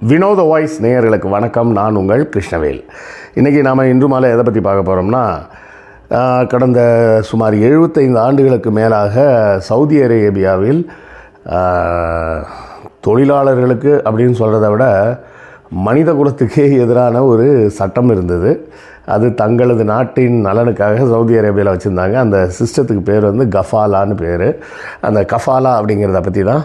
வினோத வாய்ஸ் நேயர்களுக்கு வணக்கம். நான் உங்கள் கிருஷ்ணவேல். இன்றைக்கி நாம் இன்று மாலை எதை பற்றி பார்க்க போகிறோம்னா கடந்த சுமார் 75 ஆண்டுகளுக்கு மேலாக சவுதி அரேபியாவில் தொழிலாளர்களுக்கு அப்படின்னு சொல்கிறத விட மனித குலத்துக்கே எதிரான ஒரு சட்டம் இருந்தது. அது தங்களது நாட்டின் நலனுக்காக சவுதி அரேபியாவில் வச்சுருந்தாங்க. அந்த சிஸ்டத்துக்கு பேர் வந்து கஃபாலான்னு பேர். அந்த கஃபாலா அப்படிங்கிறத பற்றி தான்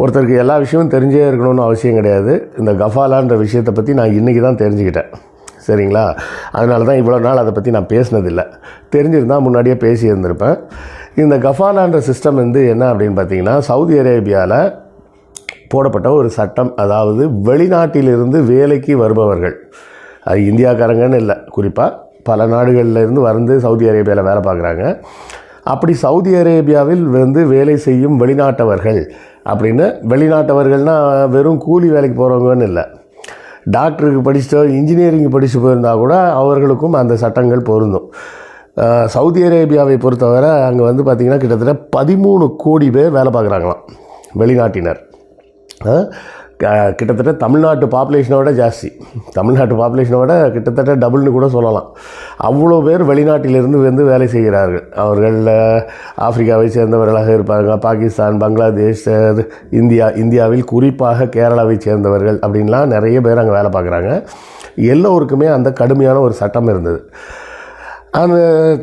ஒருத்தருக்கு எல்லா விஷயமும் தெரிஞ்சே இருக்கணும்னு அவசியம் கிடையாது. இந்த கஃபாலான்ற விஷயத்தை பற்றி நான் இன்றைக்கி தான் தெரிஞ்சுக்கிட்டேன். சரிங்களா? அதனால தான் இவ்வளோ நாள் அதை பற்றி நான் பேசினதில்லை. தெரிஞ்சிருந்தால் முன்னாடியே பேசியிருந்திருப்பேன். இந்த கஃபாலான்ற சிஸ்டம் வந்து என்ன அப்படின்னு பார்த்தீங்கன்னா சவுதி அரேபியாவில் போடப்பட்ட ஒரு சட்டம். அதாவது வெளிநாட்டிலிருந்து வேலைக்கு வருபவர்கள். அது இந்தியாக்காரங்கன்னு இல்லை. குறிப்பாக பல நாடுகளில் இருந்து வந்து சவுதி அரேபியாவில் வேலை பார்க்குறாங்க. அப்படி சவுதி அரேபியாவில் வந்து வேலை செய்யும் வெளிநாட்டவர்கள் அப்படின்னு வெளிநாட்டவர்கள்னால் வெறும் கூலி வேலைக்கு போகிறவங்கன்னு இல்லை. டாக்டருக்கு படிச்சுட்டோ இன்ஜினியரிங் படித்து போயிருந்தால் கூட அவர்களுக்கும் அந்த சட்டங்கள் பொருந்தும். சவுதி அரேபியாவை பொறுத்தவரை அங்கே வந்து பார்த்திங்கன்னா கிட்டத்தட்ட பதிமூணு கோடி பேர் வேலை பார்க்குறாங்களாம் வெளிநாட்டினர். கிட்டத்தட்ட தமிழ்நாட்டு பாப்புலேஷனை விட ஜாஸ்தி. தமிழ்நாட்டு பாப்புலேஷனை விட கிட்டத்தட்ட டபுள்னு கூட சொல்லலாம். அவ்வளோ பேர் வெளிநாட்டிலிருந்து வந்து வேலை செய்கிறார்கள். அவர்கள் ஆப்பிரிக்காவை சேர்ந்தவர்களாக இருப்பாங்க பாகிஸ்தான் பங்களாதேஷ் இந்தியா இந்தியாவில் குறிப்பாக கேரளாவை சேர்ந்தவர்கள் அப்படின்லாம் நிறைய பேர் அங்கே வேலை பார்க்குறாங்க. எல்லோருக்குமே அந்த கடுமையான ஒரு சட்டம் இருந்தது. அந்த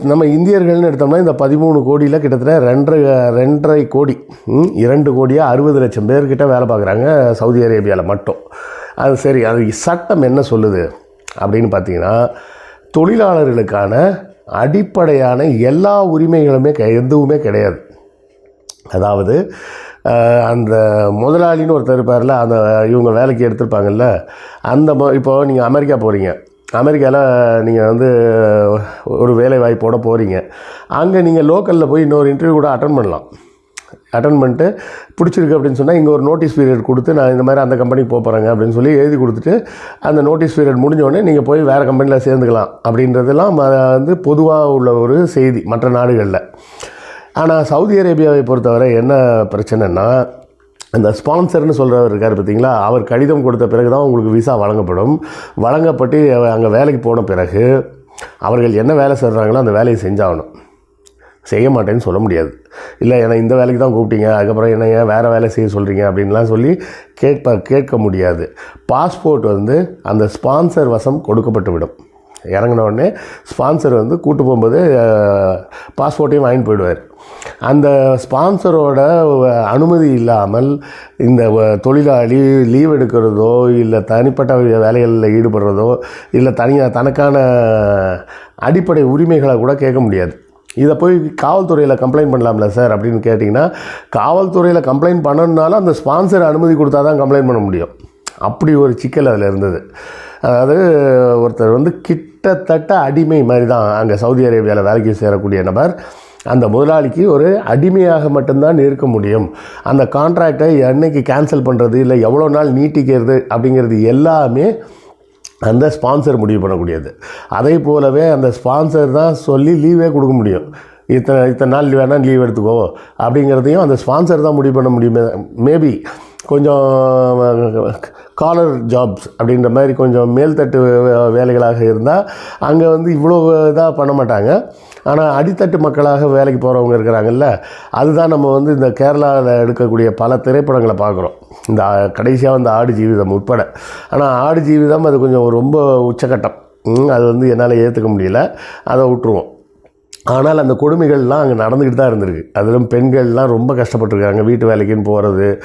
நம்ம இந்தியர்கள்னு எடுத்தோம்னா இந்த பதிமூணு கோடியில் கிட்டத்தட்ட ரெண்டரை ரெண்டரை கோடி ம், இரண்டு கோடியாக அறுபது லட்சம் பேர்கிட்ட வேலை பார்க்குறாங்க சவுதி அரேபியாவில் மட்டும். அது சரி அது சட்டம் என்ன சொல்லுது அப்படின்னு பார்த்தீங்கன்னா தொழிலாளர்களுக்கான அடிப்படையான எல்லா உரிமைகளுமே எதுவுமே கிடையாது. அதாவது அந்த முதலாளின்னு ஒருத்தர் இருப்பார்ல அந்த இவங்க வேலைக்கு எடுத்திருப்பாங்கல்ல அந்த மொ இப்போ நீங்கள் அமெரிக்கா போகிறீங்க அமெரிக்காவில் நீங்கள் வந்து ஒரு வேலை வாய்ப்போட போகிறீங்க அங்கே நீங்கள் லோக்கலில் போய் இன்னொரு இன்டர்வியூ கூட அட்டன் பண்ணலாம். அட்டன் பண்ணிட்டு பிடிச்சிருக்கு அப்படின்னு சொன்னால் இங்கே ஒரு நோட்டீஸ் பீரியட் கொடுத்து நான் இந்த மாதிரி அந்த கம்பெனிக்கு போக போகிறேங்க அப்படின்னு சொல்லி எழுதி கொடுத்துட்டு அந்த நோட்டீஸ் பீரியட் முடிஞ்சோடனே நீங்கள் போய் வேறு கம்பெனியில் சேர்ந்துக்கலாம் அப்படின்றதெல்லாம் ம- வந்து பொதுவாக உள்ள ஒரு செய்தி மற்ற நாடுகளில். ஆனால் சவுதி அரேபியாவை பொறுத்தவரை என்ன பிரச்சனைன்னா அந்த ஸ்பான்சர்னு சொல்கிறவர் இருக்கார் பார்த்தீங்களா அவர் கடிதம் கொடுத்த பிறகு தான் உங்களுக்கு விசா வழங்கப்படும். வழங்கப்பட்டு அங்கே வேலைக்கு போன பிறகு அவர்கள் என்ன வேலை செய்கிறாங்களோ அந்த வேலையை செஞ்சாகணும். செய்ய மாட்டேன்னு சொல்ல முடியாது. இல்லை என்னை இந்த வேலைக்கு தான் கூப்பிட்டீங்க அதுக்கப்புறம் என்ன ஏன் வேறு வேலை செய்ய சொல்கிறீங்க அப்படின்லாம் சொல்லி கேட்ப கேட்க முடியாது. பாஸ்போர்ட் வந்து அந்த ஸ்பான்சர் வசம் கொடுக்கப்பட்டு விடும் இறங்கின உடனே ஸ்பான்சர் வந்து கூட்டு போகும்போது பாஸ்போர்ட்டையும் வாங்கிட்டு போயிடுவார். அந்த ஸ்பான்சரோட அனுமதி இல்லாமல் இந்த தொழிலாளி லீவ் எடுக்கிறதோ இல்லை தனிப்பட்ட வேலைகளில் ஈடுபடுறதோ இல்லை தனியாக தனக்கான அடிப்படை உரிமைகளை கூட கேட்க முடியாது. இதை போய் காவல்துறையில் கம்ப்ளைண்ட் பண்ணலாம்ல சார் அப்படின்னு கேட்டிங்கன்னா காவல்துறையில் கம்ப்ளைண்ட் பண்ணணுனாலும் அந்த ஸ்பான்சர் அனுமதி கொடுத்தா தான் கம்ப்ளைண்ட் பண்ண முடியும். அப்படி ஒரு சிக்கல் அதில் இருந்தது. அதாவது ஒருத்தர் வந்து கிட் கிட்டத்தட்ட அடிமை மாதிரி தான் அங்கே சவுதி அரேபியாவில் வேலைக்கு சேரக்கூடிய நபர். அந்த முதலாளிக்கு ஒரு அடிமையாக மட்டும்தான் இருக்க முடியும். அந்த கான்ட்ராக்டை என்னைக்கு கேன்சல் பண்ணுறது இல்லை எவ்வளோ நாள் நீட்டிக்கிறது அப்படிங்கிறது எல்லாமே அந்த ஸ்பான்சர் முடிவு பண்ணக்கூடியது. அதே போலவே அந்த ஸ்பான்சர் தான் சொல்லி லீவே கொடுக்க முடியும். இத்தனை இத்தனை நாள் வேணால் லீவ் எடுத்துக்கோ அப்படிங்கிறதையும் அந்த ஸ்பான்சர் தான் முடிவு பண்ண முடியுமே மேபி கொஞ்சம் காலர் ஜாப்ஸ் அப்படின்ற மாதிரி கொஞ்சம் மேல்தட்டு வே- வேலைகளாக இருந்தால் அங்கே வந்து இவ்வளோ இதாக பண்ண மாட்டாங்க. ஆனால் அடித்தட்டு மக்களாக வேலைக்கு போகிறவங்க இருக்கிறாங்கல்ல அதுதான் நம்ம வந்து இந்த கேரளாவில் எடுக்கக்கூடிய பல திரைப்படங்களை பார்க்குறோம். இந்த கடைசியாக வந்து ஆடு ஜீவிதம் உட்பட. ஆனால் ஆடு ஜீவிதம் அது கொஞ்சம் ரொம்ப உச்சக்கட்டம் அது வந்து என்னால் ஏற்றுக்க முடியல. அதை விட்டுருவோம். ஆனால் அந்த கொடுமைகள்லாம் அங்கே நடந்துக்கிட்டு தான் இருந்திருக்கு. அதிலும் பெண்கள்லாம் ரொம்ப கஷ்டப்பட்டிருக்காங்க. வீட்டு வேலைக்குன்னு போகிறது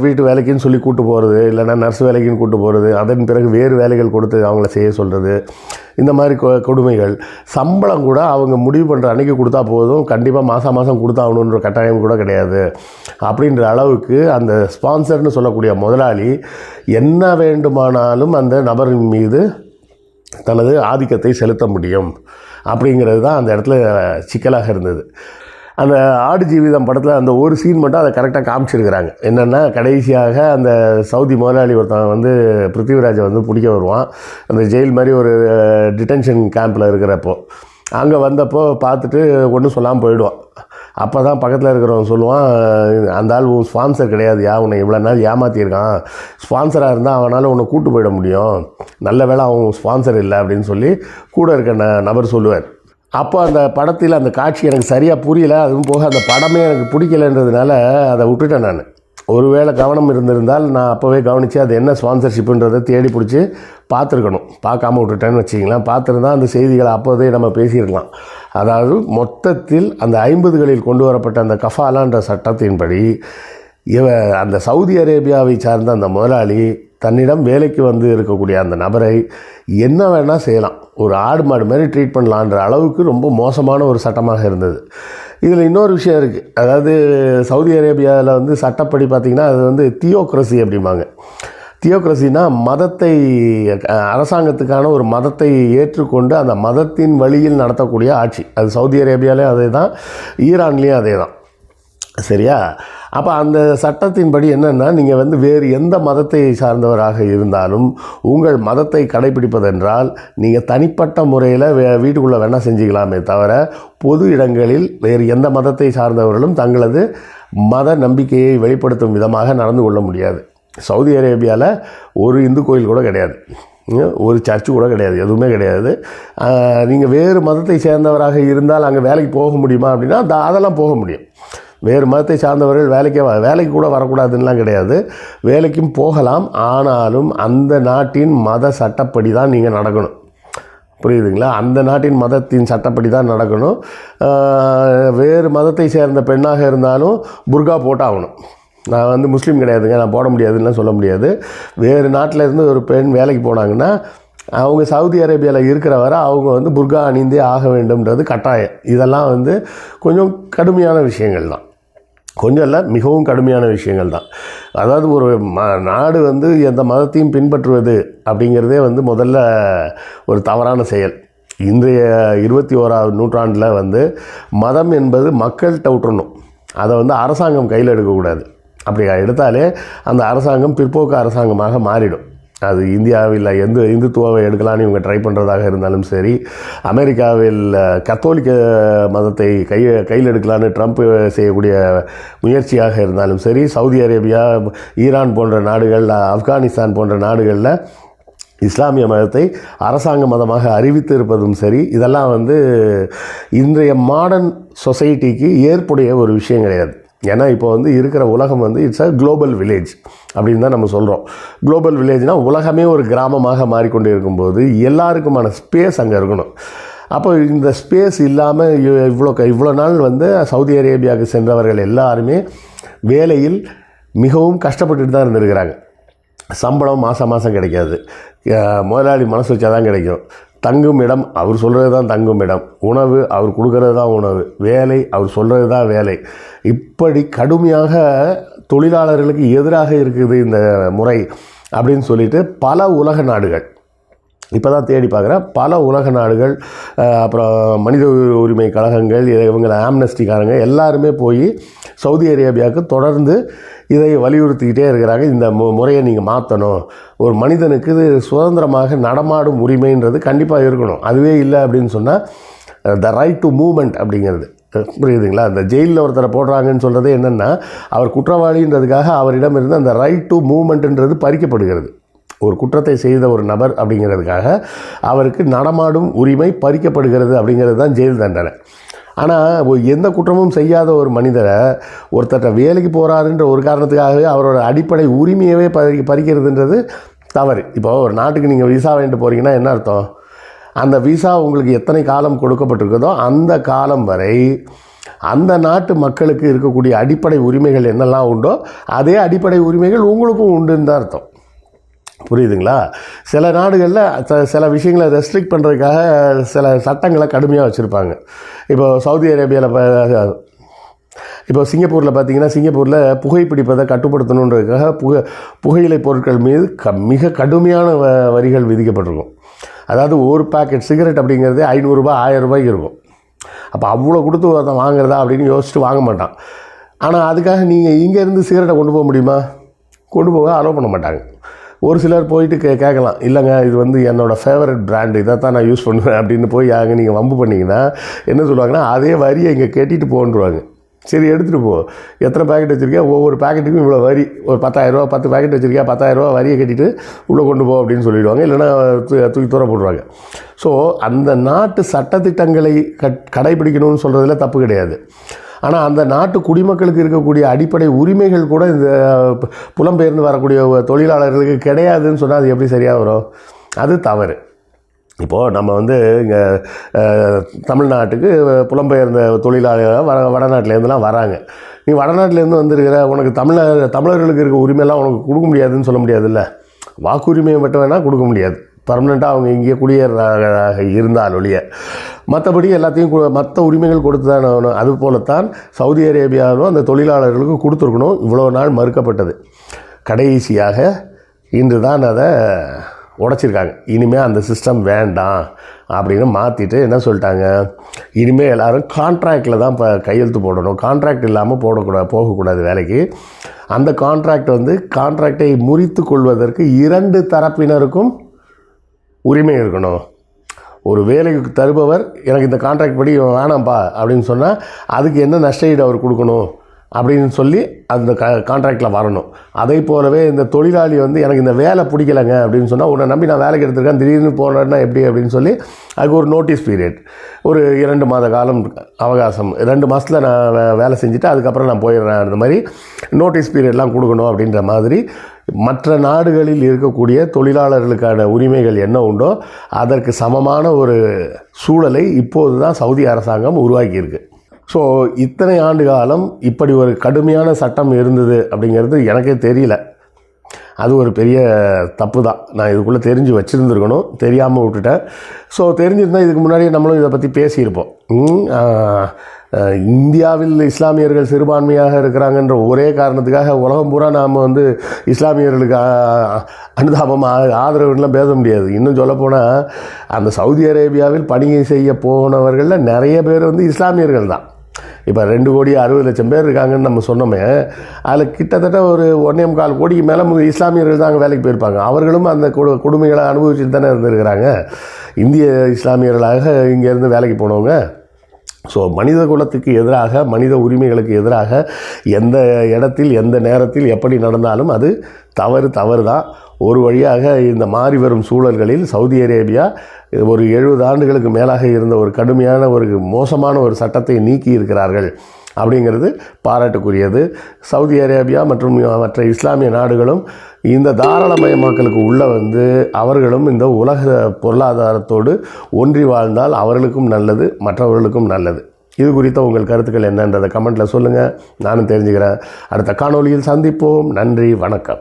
வீட்டு வேலைக்குன்னு சொல்லி கூட்டு போகிறது இல்லைன்னா நர்ஸ் வேலைக்குன்னு கூட்டு போகிறது அதன் பிறகு வேறு வேலைகள் கொடுத்து அவங்கள செய்ய சொல்கிறது இந்த மாதிரி கொ- கொடுமைகள். சம்பளம் கூட அவங்க முடிவு பண்ணுற அன்னைக்கு கொடுத்தா போதும். கண்டிப்பாக மாதம் மாதம் கொடுத்தாகணுன்ற கட்டாயம் கூட கிடையாது. அப்படின்ற அளவுக்கு அந்த ஸ்பான்சர்னு சொல்லக்கூடிய முதலாளி என்ன வேண்டுமானாலும் அந்த நபரின் மீது தனது ஆதிக்கத்தை செலுத்த முடியும். அப்படிங்கிறது தான் அந்த இடத்துல சிக்கலாக இருந்தது. அந்த ஆடு ஜீவிதம் படத்தில் அந்த ஒரு சீன் மட்டும் அதை கரெக்டாக காமிச்சிருக்கிறாங்க. என்னென்னா கடைசியாக அந்த சவுதி முதலாளி ஒருத்தன் வந்து பிருத்திவிராஜை வந்து பிடிக்க வருவான். அந்த ஜெயில் மாதிரி ஒரு டிடென்ஷன் கேம்பில் இருக்கிறப்போ. அங்கே வந்தப்போ பார்த்துட்டு ஒன்றும் சொல்லாமல் போயிடுவான். அப்போ தான் பக்கத்தில் இருக்கிறவன் சொல்லுவான் அந்த ஆள் உன் ஸ்பான்சர் கிடையாதுயா உன்னை இவ்வளோ நாள் ஏமாற்றியிருக்கான் ஸ்பான்சராக இருந்தால் அவனால் உன்னை கூட்டு போயிட முடியும். நல்ல வேலை அவன் ஸ்பான்சர் இல்லை அப்படின்னு சொல்லி கூட இருக்க ந நபர் சொல்லுவார். அப்போ அந்த படத்தில் அந்த காட்சி எனக்கு சரியாக புரியல அதுவும் போக அந்த படமே எனக்கு பிடிக்கலன்றதுனால அதை விட்டுட்டேன் நான். ஒருவேளை கவனம் இருந்திருந்தால் நான் அப்போவே கவனித்து அது என்ன ஸ்பான்சர்ஷிப்புன்றதை தேடி பிடிச்சி பார்த்துருக்கணும். பார்க்காம விட்டுட்டேன்னு வச்சிங்களேன் பார்த்துருந்தா அந்த செய்திகளை அப்போதே நம்ம பேசியிருக்கலாம். அதாவது மொத்தத்தில் அந்த ஐம்பதுகளில் கொண்டு வரப்பட்ட அந்த கஃபாலான்ற சட்டத்தின்படி இவ அந்த சவுதி அரேபியாவை சார்ந்த அந்த முதலாளி தன்னிடம் வேலைக்கு வந்து இருக்கக்கூடிய அந்த நபரை என்ன வேணால் செய்யலாம். ஒரு ஆடு மாடு மாதிரி ட்ரீட் பண்ணலான்ற அளவுக்கு ரொம்ப மோசமான ஒரு சட்டமாக இருந்தது. இதில் இன்னொரு விஷயம் இருக்குது அதாவது சவுதி அரேபியாவில் வந்து சட்டப்படி பார்த்திங்கன்னா அது வந்து தியோக்ரஸி அப்படிம்பாங்க. தியோக்ரஸினா மதத்தை அரசாங்கத்துக்கான ஒரு மதத்தை ஏற்றுக்கொண்டு அந்த மதத்தின் வழியில் நடத்தக்கூடிய ஆட்சி. அது சவுதி அரேபியாலேயும் அதே தான் ஈரான்லேயும் அதே தான் சரியா? அப்போ அந்த சட்டத்தின்படி என்னென்னா நீங்கள் வந்து வேறு எந்த மதத்தை சார்ந்தவராக இருந்தாலும் உங்கள் மதத்தை கடைபிடிப்பதென்றால் நீங்கள் தனிப்பட்ட முறையில் வே வீட்டுக்குள்ளே வேணால் செஞ்சுக்கலாமே தவிர பொது இடங்களில் வேறு எந்த மதத்தை சார்ந்தவர்களும் தங்களது மத நம்பிக்கையை வெளிப்படுத்தும் விதமாக நடந்து கொள்ள முடியாது. சவுதி அரேபியாவில் ஒரு இந்து கோயில் கூட கிடையாது. ஒரு சர்ச்சு கூட கிடையாது எதுவுமே கிடையாது. நீங்கள் வேறு மதத்தை சேர்ந்தவராக இருந்தால் அங்கே வேலைக்கு போக முடியுமா அப்படின்னா தா- அதெல்லாம் போக முடியும். வேறு மதத்தை சார்ந்தவர்கள் வேலைக்கே வ- வேலைக்கு கூட வரக்கூடாதுன்னெலாம் கிடையாது. வேலைக்கும் போகலாம் ஆனாலும் அந்த நாட்டின் மத சட்டப்படி தான் நீங்கள் நடக்கணும். புரியுதுங்களா? அந்த நாட்டின் மதத்தின் சட்டப்படி தான் நடக்கணும். வேறு மதத்தை சேர்ந்த பெண்ணாக இருந்தாலும் புர்கா போட்டாகணும். நான் வந்து முஸ்லீம் கிடையாதுங்க நான் போட முடியாதுன்னு சொல்ல முடியாது. வேறு நாட்டில் இருந்து ஒரு பெண் வேலைக்கு போனாங்கன்னா அவங்க சவுதி அரேபியாவில் இருக்கிற வரை அவங்க வந்து புர்கா அணிந்தே ஆக வேண்டும்ன்றது கட்டாயம். இதெல்லாம் வந்து கொஞ்சம் கடுமையான விஷயங்கள் தான். கொஞ்சம் இல்லை மிகவும் கடுமையான விஷயங்கள் தான். அதாவது ஒரு ம நாடு வந்து எந்த மதத்தையும் பின்பற்றுவது அப்படிங்கிறதே வந்து முதல்ல ஒரு தவறான செயல். இன்றைய இருபத்தி ஓராவது நூற்றாண்டில் வந்து மதம் என்பது மக்கள்கிட்ட விட்டுறணும் அதை வந்து அரசாங்கம் கையில் எடுக்கக்கூடாது. அப்படி எடுத்தாலே அந்த அரசாங்கம் பிற்போக்கு அரசாங்கமாக மாறிடும். அது இந்தியாவில் எந்த இந்துத்துவாவை எடுக்கலான்னு இவங்க ட்ரை பண்ணுறதாக இருந்தாலும் சரி அமெரிக்காவில் கத்தோலிக்க மதத்தை கை கையில் எடுக்கலான்னு ட்ரம்ப் செய்யக்கூடிய முயற்சியாக இருந்தாலும் சரி சவுதி அரேபியா ஈரான் போன்ற நாடுகள் ஆப்கானிஸ்தான் போன்ற நாடுகளில் இஸ்லாமிய மதத்தை அரசாங்க மதமாக அறிவித்து இருப்பதும் சரி இதெல்லாம் வந்து இன்றைய மாடர்ன் சொசைட்டிக்கு ஏற்புடைய ஒரு விஷயம் கிடையாது. ஏன்னா இப்போ வந்து இருக்கிற உலகம் வந்து இட்ஸ் அ குளோபல் வில்லேஜ் அப்படின்னு தான் நம்ம சொல்கிறோம் குளோபல் வில்லேஜ்னால் உலகமே ஒரு கிராமமாக மாறிக்கொண்டு இருக்கும்போது எல்லாருக்குமான ஸ்பேஸ் அங்கே இருக்கணும். அப்போ இந்த ஸ்பேஸ் இல்லாமல் இவ்வளோ இவ்வளோ நாள் வந்து சவுதி அரேபியாவுக்கு சென்றவர்கள் எல்லாருமே வேலையில் மிகவும் கஷ்டப்பட்டுட்டு தான் இருந்திருக்கிறாங்க. சம்பளம் மாதம் மாதம் கிடைக்காது. முதலாளி மனசு வச்சா தான் கிடைக்கும். தங்கும் இடம் அவர் சொல்கிறது தான் தங்கும் இடம் உணவு அவர் கொடுக்கறது தான் உணவு. வேலை அவர் சொல்கிறது தான் வேலை. இப்படி கடுமையாக தொழிலாளர்களுக்கு எதிராக இருக்குது இந்த முறை அப்படின்னு சொல்லிட்டு பல உலக நாடுகள் இப்போ தான் தேடி பார்க்குறேன். பல உலக நாடுகள் அப்புறம் மனித உரி- உரிமை கழகங்கள் இதை இவங்க ஆம்னஸ்டிக்காரங்க எல்லாருமே போய் சவுதி அரேபியாவுக்கு தொடர்ந்து இதை வலியுறுத்திக்கிட்டே இருக்கிறாங்க. இந்த மு முறையை நீங்கள் மாற்றணும் ஒரு மனிதனுக்கு இது சுதந்திரமாக நடமாடும் உரிமைன்றது கண்டிப்பாக இருக்கணும். அதுவே இல்லை அப்படின்னு சொன்னால் த ரைட் டு மூமெண்ட் அப்படிங்கிறது. புரியுதுங்களா? அந்த ஜெயிலில் ஒருத்தரை போடுறாங்கன்னு சொல்கிறது என்னென்னா அவர் குற்றவாளின்றதுக்காக அவரிடம் இருந்து அந்த ரைட் டு மூமெண்ட்டுன்றது பறிக்கப்படுகிறது. ஒரு குற்றத்தை செய்த ஒரு நபர் அப்படிங்கிறதுக்காக அவருக்கு நடமாடும் உரிமை பறிக்கப்படுகிறது அப்படிங்கிறது தான் ஜெயில் தண்டனை. ஆனால் எந்த குற்றமும் செய்யாத ஒரு மனிதரை ஒருத்தட்ட வேலைக்கு போகிறாருன்ற ஒரு காரணத்துக்காகவே அவரோட அடிப்படை உரிமையவே பறி பறிக்கிறதுன்றது தவறு. இப்போ ஒரு நாட்டுக்கு நீங்கள் விசா வேண்டு போகிறீங்கன்னா என்ன அர்த்தம்? அந்த விசா உங்களுக்கு எத்தனை காலம் கொடுக்கப்பட்டிருக்குதோ அந்த காலம் வரை அந்த நாட்டு மக்களுக்கு இருக்கக்கூடிய அடிப்படை உரிமைகள் என்னெல்லாம் உண்டோ அதே அடிப்படை உரிமைகள் உங்களுக்கும் உண்டுன்னு தான் அர்த்தம். புரியுதுங்களா? சில நாடுகளில் ச- சில விஷயங்களை ரெஸ்ட்ரிக்ட் பண்ணுறதுக்காக சில சட்டங்களை கடுமையாக வச்சுருப்பாங்க. இப்போ சவுதி அரேபியாவில் இப்போ சிங்கப்பூரில் பார்த்தீங்கன்னா சிங்கப்பூரில் புகைப்பிடிப்பதை கட்டுப்படுத்தணுன்றதுக்காக புகை புகையிலை பொருட்கள் மீது க மிக கடுமையான வ வரிகள் விதிக்கப்பட்டிருக்கும். அதாவது ஒரு பேக்கெட் சிகரெட் அப்படிங்கிறதே ஐநூறுரூபா ஆயிரம் ரூபாய்க்கு இருக்கும். அப்போ அவ்வளோ கொடுத்து ஒருத்தன் வாங்குறதா அப்படின்னு யோசிச்சுட்டு வாங்க மாட்டான். ஆனால் அதுக்காக நீங்கள் இங்கேருந்து சிகரெட்டை கொண்டு போக முடியுமா? கொண்டு போக அலோவ் பண்ண மாட்டாங்க. ஒரு சிலர் போயிட்டு கே கேட்கலாம். இல்லைங்க இது வந்து என்னோடய ஃபேவரட் பிராண்டு இதை தான் நான் யூஸ் பண்ணுவேன் அப்படின்னு போய் அங்கே நீங்கள் வம்பு பண்ணிங்கன்னா என்ன சொல்லுவாங்கன்னா அதே வரியை இங்கே கேட்டிட்டு போன்றுவாங்க. சரி எடுத்துகிட்டு போ. எத்தனை பேக்கெட் வச்சுருக்கியா? ஒவ்வொரு பேக்கெட்டுக்கும் இவ்வளோ வரி. ஒரு பத்தாயிரரூவா பத்து பேக்கெட் வச்சுருக்கியா? பத்தாயிரரூவா வரியை கட்டிட்டு உள்ளே கொண்டு போ அப்படின்னு சொல்லிடுவாங்க. இல்லைன்னா தூக்கி தூர போடுறாங்க ஸோ அந்த நாட்டு சட்டத்திட்டங்களை கட் கடைபிடிக்கணும்னு சொல்கிறதுல தப்பு கிடையாது. ஆனால் அந்த நாட்டு குடிமக்களுக்கு இருக்கக்கூடிய அடிப்படை உரிமைகள் கூட இந்த பு- புலம்பெயர்ந்து வரக்கூடிய தொழிலாளர்களுக்கு கிடையாதுன்னு சொன்னால் அது எப்படி சரியாக வரும்? அது தவறு. இப்போது நம்ம வந்து இங்கே தமிழ்நாட்டுக்கு புலம்பெயர்ந்த தொழிலாளர்கள் வட வடநாட்டிலேருந்துலாம் வராங்க. நீ வடநாட்டிலேருந்து வந்திருக்கிற உனக்கு தமிழர் தமிழர்களுக்கு இருக்க உரிமையெல்லாம் உனக்கு கொடுக்க முடியாதுன்னு சொல்ல முடியாதுல்ல? வாக்குரிமையை மட்டும் வேணால் கொடுக்க முடியாது. பர்மனெண்ட்டாக அவங்க இங்கே குடியேறாக இருந்தால் ஒழிய. மற்றபடி எல்லாத்தையும் மற்ற உரிமைகள் கொடுத்து தான் ஆகணும் அது போலத்தான் சவுதி அரேபியாவிலும் அந்த தொழிலாளர்களுக்கு கொடுத்துருக்கணும். இவ்வளோ நாள் மறுக்கப்பட்டது. கடைசியாக இன்று தான் அதை உடைச்சிருக்காங்க. இனிமேல் அந்த சிஸ்டம் வேண்டாம் அப்படின்னு மாற்றிட்டு என்ன சொல்லிட்டாங்க? இனிமேல் எல்லோரும் கான்ட்ராக்டில் தான் இப்போ கையெழுத்து போடணும். கான்ட்ராக்ட் இல்லாமல் போடக்கூடாது போகக்கூடாது வேலைக்கு. அந்த கான்ட்ராக்ட் வந்து கான்ட்ராக்டை முறித்து கொள்வதற்கு இரண்டு தரப்பினருக்கும் உரிமை இருக்கணும். ஒரு வேலைக்கு தருபவர் எனக்கு இந்த கான்ட்ராக்ட் படி வேணாம்ப்பா அப்படின்னு சொன்னால் அதுக்கு என்ன நஷ்டஈடு அவர் கொடுக்கணும் அப்படின்னு சொல்லி அந்த க கான்ட்ராக்டில் வரணும். அதே போலவே இந்த தொழிலாளி வந்து எனக்கு இந்த வேலை பிடிக்கலைங்க அப்படின்னு சொன்னால் உன்னை நம்பி நான் வேலைக்கு எடுத்திருக்கேன் திடீர்னு போனேன்னா எப்படி அப்படின்னு சொல்லி அதுக்கு ஒரு நோட்டீஸ் பீரியட் ஒரு இரண்டு மாத காலம் அவகாசம். ரெண்டு மாதத்தில் நான் வே- வேலை செஞ்சுட்டு அதுக்கப்புறம் நான் போயிடுறேன். அந்த மாதிரி நோட்டீஸ் பீரியட்லாம் கொடுக்கணும் அப்படின்ற மாதிரி மற்ற நாடுகளில் இருக்கக்கூடிய தொழிலாளர்களுக்கான உரிமைகள் என்ன உண்டோ அதற்கு சமமான ஒரு சூழலை இப்போது தான் சவுதி அரசாங்கம் உருவாக்கியிருக்கு. ஸோ இத்தனை ஆண்டு காலம் இப்படி ஒரு கடுமையான சட்டம் இருந்தது அப்படிங்கிறது எனக்கே தெரியல. அது ஒரு பெரிய தப்பு தான் நான் இதுக்குள்ளே தெரிஞ்சு வச்சுருந்துருக்கணும். தெரியாமல் விட்டுட்டேன். ஸோ தெரிஞ்சிருந்தால் இதுக்கு முன்னாடியே நம்மளும் இதை பற்றி பேசியிருப்போம். இந்தியாவில் இஸ்லாமியர்கள் சிறுபான்மையாக இருக்கிறாங்கன்ற ஒரே காரணத்துக்காக உலகம் பூரா நாம் வந்து இஸ்லாமியர்களுக்கு ஆ, அனுதாபம் ஆதரவுலாம் பேச முடியாது. இன்னும் சொல்லப்போனால் அந்த சவுதி அரேபியாவில் பணியை செய்ய போனவர்களில் நிறைய பேர் வந்து இஸ்லாமியர்கள் தான். இப்போ ரெண்டு கோடி அறுபது லட்சம் பேர் இருக்காங்கன்னு நம்ம சொன்னோமே அதில் கிட்டத்தட்ட ஒரு ஒன்றே முக்கால் கோடிக்கு மேலே இஸ்லாமியர்கள் தான் அங்கே வேலைக்கு போயிருப்பாங்க. அவர்களும் அந்த கொடு கொடுமைகளை அனுபவிச்சுட்டு தானே இருந்திருக்கிறாங்க. இந்திய இஸ்லாமியர்களாக இங்கேருந்து வேலைக்கு போனவங்க ஸோ மனித குலத்துக்கு எதிராக மனித உரிமைகளுக்கு எதிராக எந்த இடத்தில் எந்த நேரத்தில் எப்படி நடந்தாலும் அது தவறு தவறு தான் ஒரு வழியாக இந்த மாறி வரும் சூழல்களில் சவுதி அரேபியா ஒரு எழுபது ஆண்டுகளுக்கு மேலாக இருந்த ஒரு கடுமையான ஒரு மோசமான ஒரு சட்டத்தை நீக்கி இருக்கிறார்கள் அப்படிங்கிறது பாராட்டுக்குரியது. சவுதி அரேபியா மற்றும் மற்ற இஸ்லாமிய நாடுகளும் இந்த தாராளமயமாக்கலுக்கு உள்ள வந்து அவர்களும் இந்த உலக பொருளாதாரத்தோடு ஒன்றி வாழ்ந்தால் அவர்களுக்கும் நல்லது மற்றவர்களுக்கும் நல்லது. இது குறித்த உங்கள் கருத்துக்கள் என்னன்றதை கமெண்ட்டில் சொல்லுங்கள் நானும் தெரிஞ்சுக்கிறேன். அடுத்த காணொளியில் சந்திப்போம். நன்றி வணக்கம்.